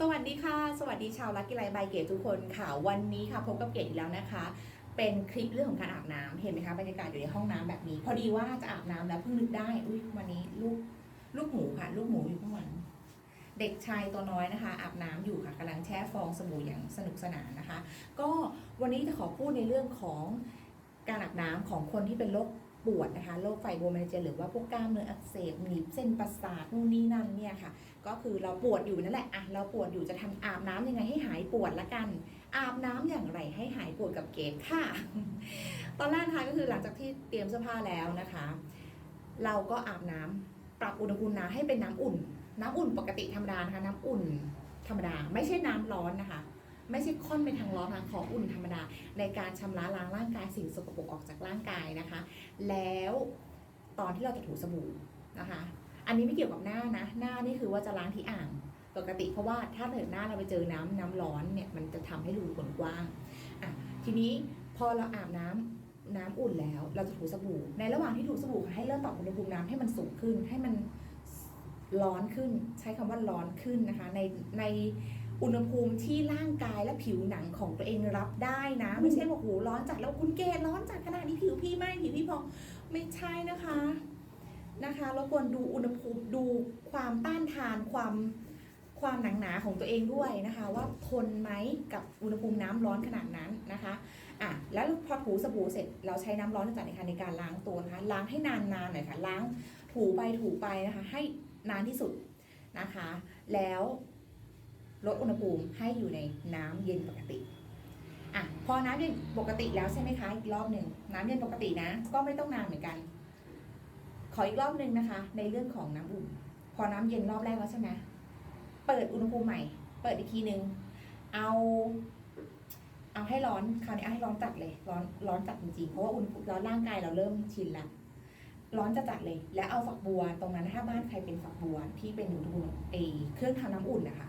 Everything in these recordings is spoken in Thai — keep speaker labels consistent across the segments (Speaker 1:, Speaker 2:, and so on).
Speaker 1: สวัสดีค่ะ สวัสดีชาวลักกี้ไลฟ์บายเกตทุกคนค่ะ วันนี้ค่ะพบกับเกตอีกแล้วนะคะ เป็นคลิปเรื่องของการอาบน้ำเห็นไหมคะบรรยากาศอยู่ในห้องน้ำแบบนี้ พอดีว่าจะอาบน้ำแล้วเพิ่งนึกได้ อุ้ยวันนี้ลูกลูกหมูค่ะ ลูกหมูอยู่ข้างหลังเด็กชายตัวน้อยนะคะ อาบน้ำอยู่ค่ะกำลังแช่ฟองสบู่อย่างสนุกสนานนะคะ ก็วันนี้จะขอพูดในเรื่องของการอาบน้ำของคนที่เป็นโรค ปวดนะคะโรคไฟโบรไมเจหรือว่าพวกกล้ามเนื้ออักเสบหนีบเส้นประสาทนู่นนี่นั่นเนี่ยค่ะ ก็คือเราปวดอยู่นั่นแหละอะเราปวดอยู่จะทำอาบน้ำยังไงให้หายปวดละกัน อาบน้ำอย่างไรให้หายปวดกับเกดค่ะ ตอนแรกนะคะก็คือหลังจากที่เตรียมเสื้อผ้าแล้วนะคะ เราก็อาบน้ำปรับอุณหภูมิน้ำให้เป็นน้ำอุ่น น้ำอุ่นปกติธรรมดานะคะน้ำอุ่นธรรมดาไม่ใช่น้ำร้อนนะคะ ไม่ใช่ค่อนไปทางร้อนทางขออุ่นธรรมดา ในการชำระล้างร่างกายสิ่งสกปรกออกจากร่างกายนะคะ แล้วตอนที่เราจะถูสบู่นะคะ อันนี้ไม่เกี่ยวกับหน้านะ หน้านี่คือว่าจะล้างที่อ่างปกติเพราะว่าถ้าเกิดหน้าเราไปเจอน้ำน้ำร้อนเนี่ยมันจะทำให้รูขนกว้างอะทีนี้พอเราอาบน้ำน้ำอุ่นแล้ว เราจะถูสบู่ ในระหว่างที่ถูสบู่ให้เริ่มปรับอุณหภูมิน้ำให้มันสูงขึ้นให้มันร้อนขึ้น ใช้คำว่าร้อนขึ้นนะคะในใน อุณหภูมิที่ร่างกายและผิวหนังของตัวเองรับได้นะ ไม่ใช่ว่าโอ้โหร้อนจัดแล้วคุณเกศร้อนจัดขนาดนี้ผิวพี่ไหมผิวพี่พองไม่ใช่นะคะนะคะรบกวนดูอุณหภูมิดูความต้านทานความความหนังหนาของตัวเองด้วยนะคะ ว่าทนไหมกับอุณหภูมิน้ำร้อนขนาดนั้นนะคะอะแล้วพอถูสบู่เสร็จเราใช้น้ำร้อนจัดในการในการล้างตัวนะคะล้างให้นานๆหน่อยค่ะล้างถูไปถูไปนะคะให้นานที่สุดนะคะ แล้ว ลดอุณหภูมิให้อยู่ในน้ำเย็นปกติอะพอน้ำเย็นปกติแล้วใช่ไหมคะอีกรอบหนึ่งน้ำเย็นปกตินะ ก็ไม่ต้องนานเหมือนกัน ขออีกรอบหนึ่งนะคะ ในเรื่องของน้ำอุ่น พอน้ำเย็นรอบแรกแล้วใช่ไหมเปิดอุณหภูมิใหม่ เปิดอีกทีหนึ่งเอาเอาให้ร้อนคราวนี้เอาให้ร้อนจัดเลย ร้อนร้อนจัดจริงๆเพราะว่าอุณหภูมิร้อนร่างกายเราเริ่มชินแล้วร้อนจะจัดเลย แล้วเอาฝักบัวตรงนั้นถ้าบ้านใครเป็นฝักบัวที่เป็นอุณหภูมิไอเครื่องทำน้ำอุ่นนะคะ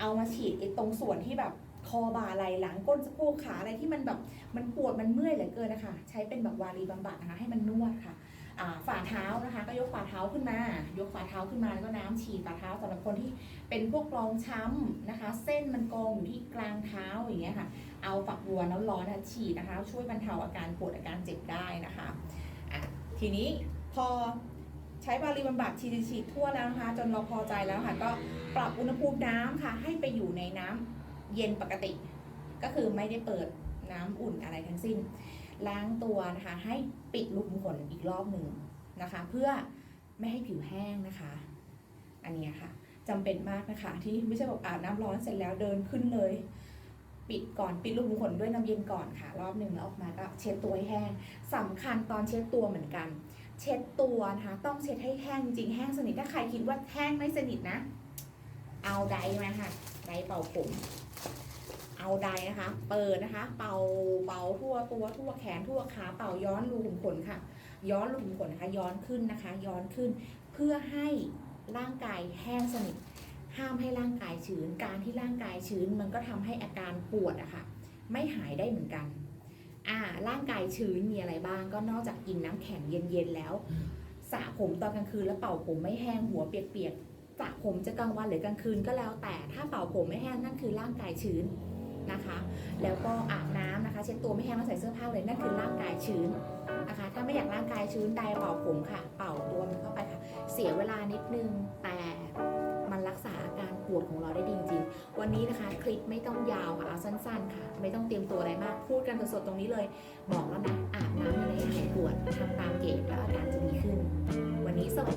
Speaker 1: เอามาฉีดไอตรงส่วนที่แบบคอบ่าไหล่หลังก้นสะโพกขาอะไรที่มันแบบมันปวดมันเมื่อยเหลือเกินนะคะ ใช้เป็นแบบวารีบำบัดนะคะ ให้มันนวดค่ะฝ่าเท้านะคะ ก็ยกฝ่าเท้าขึ้นมา ยกฝ่าเท้าขึ้นมาแล้วก็น้ำฉีดฝ่าเท้าสำหรับคนที่เป็นพวกรองช้ำนะคะ เส้นมันกองอยู่ที่กลางเท้าอย่างเงี้ยค่ะ เอาฝักบัวน้ำร้อนนะฉีดนะคะ ช่วยบรรเทาอาการปวดอาการเจ็บได้นะคะะทีนี้พอ ใช้บาลีบำบัดฉีดฉีดทั่วแล้วนะคะ จนเราพอใจแล้วค่ะ ก็ปรับอุณหภูมิน้ำค่ะ ให้ไปอยู่ในน้ำเย็นปกติ ก็คือไม่ได้เปิดน้ำอุ่นอะไรทั้งสิ้น ล้างตัวนะคะ ให้ปิดรูขุมขนอีกรอบหนึ่งนะคะ เพื่อไม่ให้ผิวแห้งนะคะ อันนี้ค่ะจำเป็นมากนะคะ ที่ไม่ใช่แบบอาบน้ำร้อนเสร็จแล้วเดินขึ้นเลย ปิดก่อนปิดรูขุมขนด้วยน้ำเย็นก่อนค่ะ รอบหนึ่งแล้วออกมาก็เช็ดตัวให้แห้งสำคัญตอนเช็ดตัวเหมือนกัน เช็ดตัวนะคะ ต้องเช็ดให้แห้งจริงแห้งสนิทถ้าใครคิดว่าแห้งไม่สนิทนะ เอาไดมาค่ะไดเป่าผม เอาไดนะคะ เปิดนะคะ เป่าเป่าทั่วตัวทั่วแขนทั่วขาเป่าย้อนรูขุมขนค่ะ ย้อนรูขุมขนนะคะย้อนขึ้นนะคะ ย้อนขึ้น เพื่อให้ร่างกายแห้งสนิทห้ามให้ร่างกายชื้น การที่ร่างกายชื้นมันก็ทำให้อาการปวดอะค่ะ ไม่หายได้เหมือนกัน อ่าร่างกายชื้นมีอะไรบ้าง ก็นอกจากกินน้ำแข็งเย็นๆแล้วสระผมตอนกลางคืนแล้วเป่าผมไม่แห้งหัวเปียกๆสระผมจะกลางวันหรือกลางคืนก็แล้ว แต่ถ้าเป่าผมไม่แห้งนั่นคือร่างกายชื้นนะคะ แล้วก็อาบน้ำนะคะ เช็ดตัวไม่แห้งแล้วใส่เสื้อผ้าเลยนั่นคือร่างกายชื้นนะคะ ถ้าไม่อยากร่างกายชื้นใดเป่าผมค่ะ เป่าตัวมันเข้าไปค่ะ เสียเวลานิดนึงแต่มันรักษาอาการปวดของเราได้ดีจริงๆวันนี้นะคะคลิปไม่ต้องยาวค่ะเอาสั้นๆค่ะ ไม่ต้องเตรียมตัวอะไรมาก พูดกันสดๆตรงนี้เลย บอกแล้วนะอาบน้ำอะไรให้หายปวดทำตามเกณฑ์แล้วอาการจะดีขึ้น วันนี้สวัสดี